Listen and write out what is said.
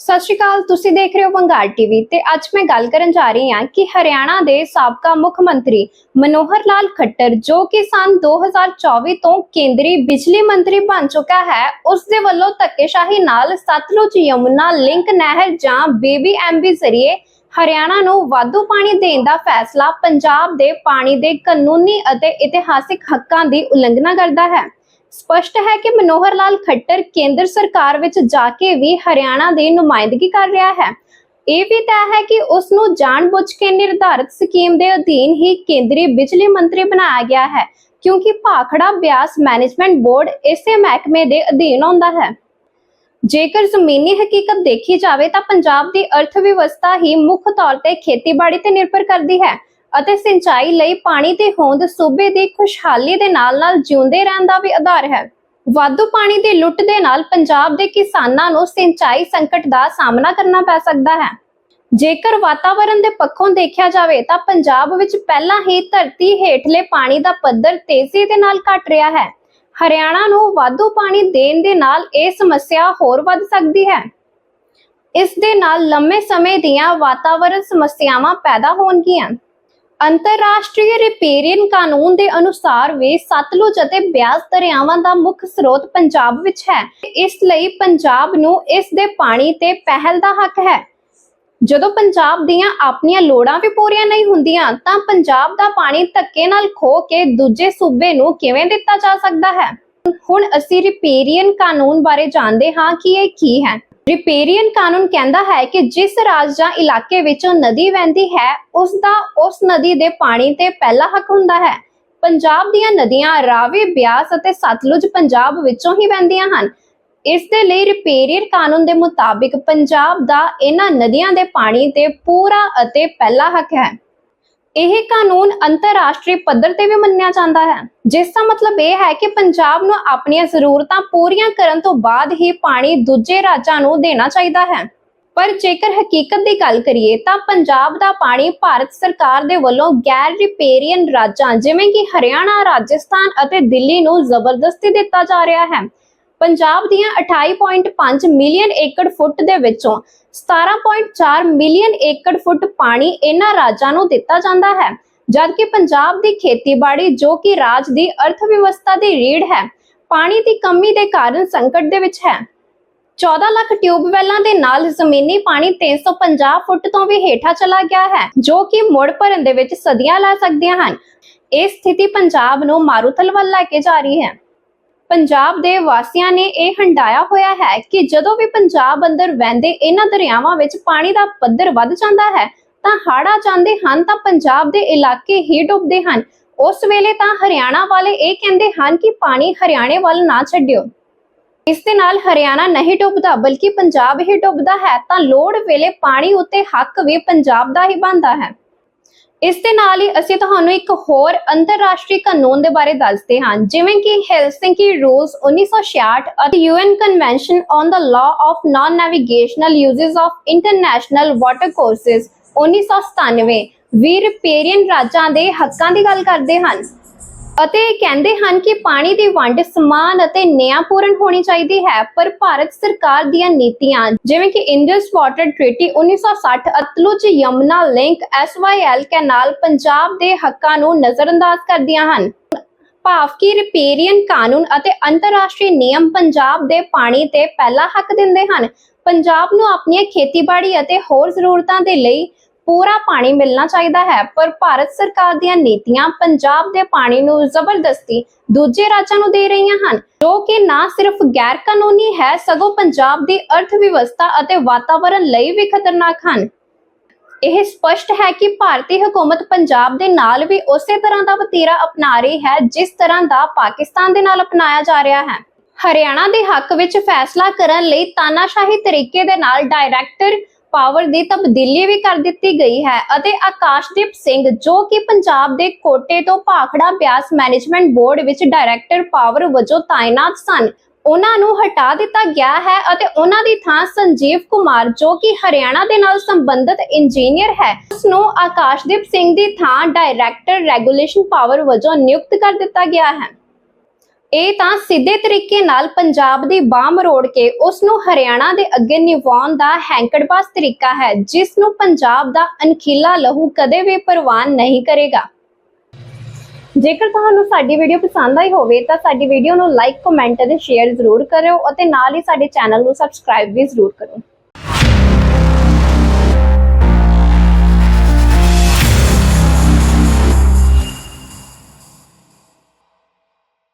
ਸਤਿ ਸ਼੍ਰੀ ਅਕਾਲ, ਤੁਸੀਂ ਦੇਖ ਰਹੇ ਹੋ ਬੰਗਾਲ ਟੀਵੀ ਤੇ ਅੱਜ ਮੈਂ ਗੱਲ ਕਰਨ ਜਾ ਰਹੀ ਹਾਂ ਕਿ ਹਰਿਆਣਾ ਦੇ ਸਾਬਕਾ ਮੁੱਖ ਮੰਤਰੀ ਮਨੋਹਰ ਲਾਲ ਖੱਟਰ, ਜੋ ਕਿ ਸੰਨ 2024 ਤੋਂ ਕੇਂਦਰੀ ਬਿਜਲੀ ਮੰਤਰੀ ਬਣ ਚੁੱਕਾ ਹੈ, ਉਸ ਦੇ ਵੱਲੋਂ ਧੱਕੇਸ਼ਾਹੀ ਨਾਲ ਸਤਲੁਜ ਯਮੁਨਾ, ਲਿੰਕ ਨਹਿਰ ਜਾਂ ਬੀਬੀਐਮਬੀ ਜ਼ਰੀਏ ਹਰਿਆਣਾ ਨੂੰ ਵਾਧੂ ਪਾਣੀ ਦੇਣ ਦਾ ਫੈਸਲਾ ਪੰਜਾਬ ਦੇ ਪਾਣੀ ਦੇ ਕਾਨੂੰਨੀ ਅਤੇ ਇਤਿਹਾਸਿਕ ਹੱਕਾਂ ਦੀ ਉਲੰਘਣਾ ਕਰਦਾ ਹੈ। ਸਪਸ਼ਟ ਹੈ ਕਿ ਮਨੋਹਰ ਲਾਲ ਖੱਟਰ ਕੇਂਦਰ ਸਰਕਾਰ ਵਿੱਚ ਜਾ ਕੇ ਵੀ ਹਰਿਆਣਾ ਦੀ ਨੁਮਾਇੰਦਗੀ ਕਰ ਰਿਹਾ ਹੈ। ਇਹ ਵੀ ਤੈਅ ਹੈ ਕਿ ਉਸ ਨੂੰ ਜਾਣਬੁੱਝ ਕੇ ਨਿਰਧਾਰਿਤ ਸਕੀਮ ਦੇ ਅਧੀਨ ਹੀ ਕੇਂਦਰੀ ਬਿਜਲੀ ਮੰਤਰੀ ਬਣਾਇਆ ਗਿਆ ਹੈ, ਕਿਉਂਕਿ ਭਾਖੜਾ ਬਿਆਸ ਮੈਨੇਜਮੈਂਟ ਬੋਰਡ ਇਸੇ ਮਹਿਕਮੇ ਦੇ ਅਧੀਨ ਆਉਂਦਾ ਹੈ। ਜੇਕਰ ਜ਼ਮੀਨੀ ਹਕੀਕਤ ਦੇਖੀ ਜਾਵੇ ਤਾਂ ਪੰਜਾਬ ਦੀ ਅਰਥ ਵਿਵਸਥਾ ਹੀ ਮੁੱਖ ਤੌਰ ਤੇ ਖੇਤੀਬਾੜੀ ਤੇ ਨਿਰਭਰ ਕਰਦੀ ਹੈ। ਅਤੇ ਸਿੰਚਾਈ ਲਈ ਪਾਣੀ ਦੀ ਹੋਂਦ ਸੂਬੇ ਦੀ ਖੁਸ਼ਹਾਲੀ ਦੇ ਨਾਲ-ਨਾਲ ਜਿਉਂਦੇ ਰਹਿਣ ਦਾ ਵੀ ਆਧਾਰ ਹੈ। ਵਾਧੂ ਪਾਣੀ ਦੀ ਲੁੱਟ ਦੇ ਨਾਲ ਪੰਜਾਬ ਦੇ ਕਿਸਾਨਾਂ ਨੂੰ ਸਿੰਚਾਈ ਸੰਕਟ ਦਾ ਸਾਹਮਣਾ ਕਰਨਾ ਪੈ ਸਕਦਾ ਹੈ। ਜੇਕਰ ਵਾਤਾਵਰਣ ਦੇ ਪੱਖੋਂ ਦੇਖਿਆ ਜਾਵੇ ਤਾਂ ਪੰਜਾਬ ਵਿੱਚ ਪਹਿਲਾਂ ਹੀ ਧਰਤੀ ਹੇਠਲੇ ਪਾਣੀ ਦਾ ਪੱਧਰ ਤੇਜ਼ੀ ਦੇ ਨਾਲ ਘਟ ਰਿਹਾ ਹੈ। ਹਰਿਆਣਾ ਨੂੰ ਵਾਧੂ ਪਾਣੀ ਦੇਣ ਦੇ ਨਾਲ ਇਹ ਸਮੱਸਿਆ ਹੋਰ ਵੱਧ ਸਕਦੀ ਹੈ। ਇਸ ਦੇ ਨਾਲ ਲੰਮੇ ਸਮੇਂ ਦੀਆਂ ਵਾਤਾਵਰਣ ਸਮੱਸਿਆਵਾਂ ਪੈਦਾ ਹੋਣਗੀਆਂ। ਅੰਤਰਰਾਸ਼ਟਰੀ ਰਿਪੇਰੀਅਨ ਕਾਨੂੰਨ ਦੇ ਅਨੁਸਾਰ ਵੀ ਸਤਲੁਜ ਅਤੇ ਬਿਆਸ ਦਰਿਆਵਾਂ ਦਾ ਮੁੱਖ ਸਰੋਤ ਪੰਜਾਬ ਵਿੱਚ ਹੈ। ਇਸ ਲਈ ਪੰਜਾਬ ਨੂੰ ਇਸ ਦੇ ਪਾਣੀ ਤੇ ਪਹਿਲ ਦਾ ਹੱਕ ਹੈ। ਜਦੋਂ ਪੰਜਾਬ ਦੀਆਂ ਆਪਣੀਆਂ ਲੋੜਾਂ ਵੀ ਪੂਰੀਆਂ ਨਹੀਂ ਹੁੰਦੀਆਂ, ਤਾਂ ਪੰਜਾਬ ਦਾ ਪਾਣੀ ਧੱਕੇ ਨਾਲ ਖੋ ਕੇ ਦੂਜੇ ਸੂਬੇ ਨੂੰ ਕਿਵੇਂ ਦਿੱਤਾ ਜਾ ਸਕਦਾ ਹੈ? ਹੁਣ ਅਸੀਂ ਰਿਪੇਰੀਅਨ ਕਾਨੂੰਨ ਬਾਰੇ ਜਾਣਦੇ ਹਾਂ ਕਿ ਇਹ ਕੀ ਹੈ। ਰਿਪੇਰੀਅਨ ਕਾਨੂੰਨ ਕਹਿੰਦਾ ਹੈ ਕਿ ਜਿਸ ਰਾਜ ਜਾਂ ਇਲਾਕੇ ਵਿੱਚੋਂ ਨਦੀ ਵਹਿੰਦੀ ਹੈ, ਉਸ ਦਾ ਉਸ ਨਦੀ ਦੇ ਪਾਣੀ ਤੇ ਪਹਿਲਾ ਹੱਕ ਹੁੰਦਾ ਹੈ। ਪੰਜਾਬ ਦੀਆਂ ਨਦੀਆਂ ਰਾਵੀ, ਬਿਆਸ ਅਤੇ ਸਤਲੁਜ ਪੰਜਾਬ ਵਿੱਚੋਂ ਹੀ ਵਹਿੰਦੀਆਂ ਹਨ। ਇਸ ਦੇ ਲਈ ਰਿਪੇਰੀਅਨ ਕਾਨੂੰਨ ਦੇ ਮੁਤਾਬਿਕ ਪੰਜਾਬ ਦਾ ਇਹਨਾਂ ਨਦੀਆਂ ਦੇ ਪਾਣੀ ਤੇ ਪੂਰਾ ਅਤੇ ਪਹਿਲਾ ਹੱਕ ਹੈ। ਇਹ ਕਾਨੂੰਨ ਅੰਤਰਰਾਸ਼ਟਰੀ ਪੱਧਰ ਤੇ ਵੀ ਮੰਨਿਆ ਜਾਂਦਾ ਹੈ। ਜਿਸ ਦਾ ਮਤਲਬ ਇਹ ਹੈ ਕਿ ਪੰਜਾਬ ਨੂੰ ਆਪਣੀਆਂ ਜ਼ਰੂਰਤਾਂ ਪੂਰੀਆਂ ਕਰਨ ਤੋਂ ਬਾਅਦ ਹੀ ਪਾਣੀ ਦੂਜੇ ਰਾਜਾਂ ਨੂੰ ਦੇਣਾ ਚਾਹੀਦਾ ਹੈ। ਪਰ ਜੇਕਰ ਹਕੀਕਤ ਦੀ ਗੱਲ ਕਰੀਏ ਤਾਂ ਪੰਜਾਬ ਦਾ ਪਾਣੀ ਭਾਰਤ ਸਰਕਾਰ ਦੇ ਵੱਲੋਂ ਗੈਰ ਰਿਪੇਰੀਅਨ ਰਾਜਾਂ ਜਿਵੇਂ ਕਿ ਹਰਿਆਣਾ, ਰਾਜਸਥਾਨ ਅਤੇ ਦਿੱਲੀ ਨੂੰ ਜ਼ਬਰਦਸਤੀ ਦਿੱਤਾ ਜਾ ਰਿਹਾ ਹੈ। ਪੰਜਾਬ ਦੀਆਂ 28.5 ਮਿਲੀਅਨ ਏਕੜ ਫੁੱਟ ਦੇ ਵਿੱਚੋਂ 17.4 ਮਿਲੀਅਨ ਏਕੜ ਫੁੱਟ ਪਾਣੀ ਇਹਨਾਂ ਰਾਜਾਂ ਨੂੰ ਦਿੱਤਾ ਜਾਂਦਾ ਹੈ। ਜਦਕਿ ਪੰਜਾਬ ਦੀ ਖੇਤੀਬਾੜੀ, ਜੋ ਕਿ ਰਾਜ ਦੀ ਅਰਥ ਦੀ ਰੀੜ ਹੈ, ਪਾਣੀ ਦੀ ਕਮੀ ਦੇ ਕਾਰਨ ਸੰਕਟ ਦੇ ਵਿੱਚ ਹੈ। 14 ਲੱਖ ਟਿਊਬਵੈਲਾਂ ਦੇ ਨਾਲ ਜ਼ਮੀਨੀ ਪਾਣੀ 350 ਫੁੱਟ ਤੋਂ ਵੀ ਹੇਠਾਂ ਚਲਾ ਗਿਆ ਹੈ, ਜੋ ਕਿ ਮੁੜ ਭਰਨ ਦੇ ਵਿੱਚ ਸਦੀਆਂ ਲਾ ਸਕਦੀਆਂ ਹਨ। ਇਹ ਸਥਿਤੀ ਪੰਜਾਬ ਨੂੰ ਮਾਰੂਥਲ ਵੱਲ ਲੈ ਕੇ ਜਾ ਰਹੀ ਹੈ। ਪੰਜਾਬ ਦੇ ਵਾਸੀਆਂ ਨੇ ਇਹ ਹੰਡਾਇਆ ਹੋਇਆ ਹੈ ਕਿ ਜਦੋਂ ਵੀ ਪੰਜਾਬ ਅੰਦਰ ਵਹਿੰਦੇ ਇਹਨਾਂ ਦਰਿਆਵਾਂ ਵਿੱਚ ਪਾਣੀ ਦਾ ਪੱਧਰ ਵੱਧ ਜਾਂਦਾ ਹੈ, ਤਾਂ ਹੜ੍ਹ ਆ ਜਾਂਦੇ ਹਨ ਤਾਂ ਪੰਜਾਬ ਦੇ ਇਲਾਕੇ ਹੀ ਡੁੱਬਦੇ ਹਨ। ਉਸ ਵੇਲੇ ਤਾਂ ਹਰਿਆਣਾ ਵਾਲੇ ਇਹ ਕਹਿੰਦੇ ਹਨ ਕਿ ਪਾਣੀ ਹਰਿਆਣੇ ਵੱਲ ਨਾ ਛੱਡਿਓ। ਇਸ ਦੇ ਨਾਲ ਹਰਿਆਣਾ ਨਹੀਂ ਡੁੱਬਦਾ, ਬਲਕਿ ਪੰਜਾਬ ਹੀ ਡੁੱਬਦਾ ਹੈ, ਤਾਂ ਲੋੜ ਵੇਲੇ ਪਾਣੀ ਉੱਤੇ ਹੱਕ ਵੀ ਪੰਜਾਬ ਦਾ ਹੀ ਬਣਦਾ ਹੈ। ਇਸ ਦੇ ਨਾਲ ਹੀ ਅਸੀਂ ਤੁਹਾਨੂੰ ਇੱਕ ਹੋਰ ਅੰਤਰਰਾਸ਼ਟਰੀ ਕਾਨੂੰਨ ਦੇ ਬਾਰੇ ਦੱਸਦੇ ਹਾਂ, ਜਿਵੇਂ ਕਿ ਹੈਲਸਿੰਕੀ ਰੂਲਸ 1966 ਅਤੇ UN convention on the law of non navigational uses of international watercourses 1997 ਵੀ ਰਿਪੇਰੀਅਨ ਰਾਜਾਂ ਦੇ ਹੱਕਾਂ ਦੀ ਗੱਲ ਕਰਦੇ ਹਨ। ਅਤੇ ਕਹਿੰਦੇ ਹਨ ਕਿ ਪਾਣੀ ਦੀ ਵੰਡ ਸਮਾਨ ਅਤੇ ਨਿਆਂਪੂਰਨ ਹੋਣੀ ਚਾਹੀਦੀ ਹੈ, ਪਰ ਭਾਰਤ ਸਰਕਾਰ ਦੀਆਂ ਨੀਤੀਆਂ, ਜਿਵੇਂ ਕਿ Indus water treaty 1960 Sutlej Yamuna link SYL canal Punjab ਦੇ ਹੱਕਾਂ ਨੂੰ ਨਜ਼ਰਅੰਦਾਜ਼ ਕਰਦੀਆਂ ਹਨ। ਭਾਵ ਕਿ ਰਿਪੇਰੀਅਨ ਕਾਨੂੰਨ ਅਤੇ ਅੰਤਰਰਾਸ਼ਟਰੀ ਨਿਯਮ ਪੰਜਾਬ ਦੇ ਪਾਣੀ ਤੇ ਪਹਿਲਾ ਹੱਕ ਦਿੰਦੇ ਹਨ। ਪੰਜਾਬ ਨੂੰ ਆਪਣੀਆਂ ਖੇਤੀਬਾੜੀ ਅਤੇ ਹੋਰ ਜ਼ਰੂਰਤਾਂ ਦੇ ਲਈ ਪੂਰਾ ਪਾਣੀ ਮਿਲਣਾ ਚਾਹੀਦਾ ਹੈ, ਪਰ ਭਾਰਤ ਸਰਕਾਰ ਦੀਆਂ ਨੀਤੀਆਂ ਪੰਜਾਬ ਦੇ ਪਾਣੀ ਨੂੰ ਜ਼ਬਰਦਸਤੀ ਦੂਜੇ ਰਾਜਾਂ ਨੂੰ ਦੇ ਰਹੀਆਂ ਹਨ, ਜੋ ਕਿ ਨਾ ਸਿਰਫ ਗੈਰ ਕਾਨੂੰਨੀ ਹੈ, ਸਗੋਂ ਪੰਜਾਬ ਦੀ ਅਰਥ ਵਿਵਸਥਾ ਅਤੇ ਵਾਤਾਵਰਣ ਲਈ ਵੀ ਖਤਰਨਾਕ ਹਨ। ਇਹ ਸਪਸ਼ਟ ਹੈ ਕਿ ਭਾਰਤੀ ਹਕੂਮਤ ਪੰਜਾਬ ਦੇ ਨਾਲ ਵੀ ਉਸੇ ਤਰ੍ਹਾਂ ਦਾ ਵਤੀਰਾ ਅਪਣਾ ਰਹੀ ਹੈ, ਜਿਸ ਤਰ੍ਹਾਂ ਦਾ ਪਾਕਿਸਤਾਨ ਦੇ ਨਾਲ ਅਪਣਾਇਆ ਜਾ ਰਿਹਾ ਹੈ। ਹਰਿਆਣਾ ਦੇ ਹੱਕ ਵਿੱਚ ਫੈਸਲਾ ਕਰਨ ਲਈ ਤਾਨਾਸ਼ਾਹੀ ਤਰੀਕੇ ਦੇ ਨਾਲ ਡਾਇਰੈਕਟਰ ਪਾਵਰ ਦੀ ਤਬਦੀਲੀ ਵੀ ਕਰ ਦਿੱਤੀ ਗਈ ਹੈ ਅਤੇ ਆਕਾਸ਼ਦੀਪ ਸਿੰਘ, ਜੋ ਕਿ ਪੰਜਾਬ ਦੇ ਕੋਟੇ ਤੋਂ ਭਾਖੜਾ ਬਿਆਸ ਮੈਨੇਜਮੈਂਟ ਬੋਰਡ ਵਿੱਚ ਡਾਇਰੈਕਟਰ ਪਾਵਰ ਵਜੋਂ ਤਾਇਨਾਤ ਸਨ, ਉਹਨਾਂ ਨੂੰ ਹਟਾ ਦਿੱਤਾ ਗਿਆ ਹੈ ਅਤੇ ਉਹਨਾਂ ਦੀ ਥਾਂ ਸੰਜੀਵ ਕੁਮਾਰ, ਜੋ ਕਿ ਹਰਿਆਣਾ ਦੇ ਨਾਲ ਸੰਬੰਧਿਤ ਇੰਜੀਨੀਅਰ ਹੈ, ਉਸ ਨੂੰ ਆਕਾਸ਼ਦੀਪ ਸਿੰਘ ਦੀ ਥਾਂ ਡਾਇਰੈਕਟਰ ਰੈਗੂਲੇਸ਼ਨ ਪਾਵਰ ਵਜੋਂ ਨਿਯੁਕਤ ਕਰ ਦਿੱਤਾ ਗਿਆ ਹੈ। ਇਹ ਤਾਂ ਸਿੱਧੇ ਤਰੀਕੇ ਨਾਲ ਪੰਜਾਬ ਦੀ ਬਾਹ ਮਰੋੜ ਕੇ ਉਸ ਨੂੰ ਹਰਿਆਣਾ ਦੇ ਅੱਗੇ ਨਿਵਾਉਣ ਦਾ ਹੈਂਕੜਬਾਜ਼ ਤਰੀਕਾ ਹੈ ਜਿਸ ਨੂੰ ਪੰਜਾਬ ਦਾ ਅਣਖੀਲਾ ਲਹੂ ਕਦੇ ਵੀ ਪ੍ਰਵਾਨ ਨਹੀਂ ਕਰੇਗਾ। ਜੇਕਰ ਤੁਹਾਨੂੰ ਸਾਡੀ ਵੀਡੀਓ ਪਸੰਦ ਆਈ ਹੋਵੇ, ਤਾਂ ਸਾਡੀ ਵੀਡੀਓ ਨੂੰ ਲਾਈਕ ਕਮੈਂਟ ਅਤੇ ਸ਼ੇਅਰ ਜ਼ਰੂਰ ਕਰਿਓ ਅਤੇ ਨਾਲ ਹੀ ਸਾਡੇ ਚੈਨਲ ਨੂੰ ਸਬਸਕ੍ਰਾਈਬ ਵੀ ਜ਼ਰੂਰ ਕਰੋ।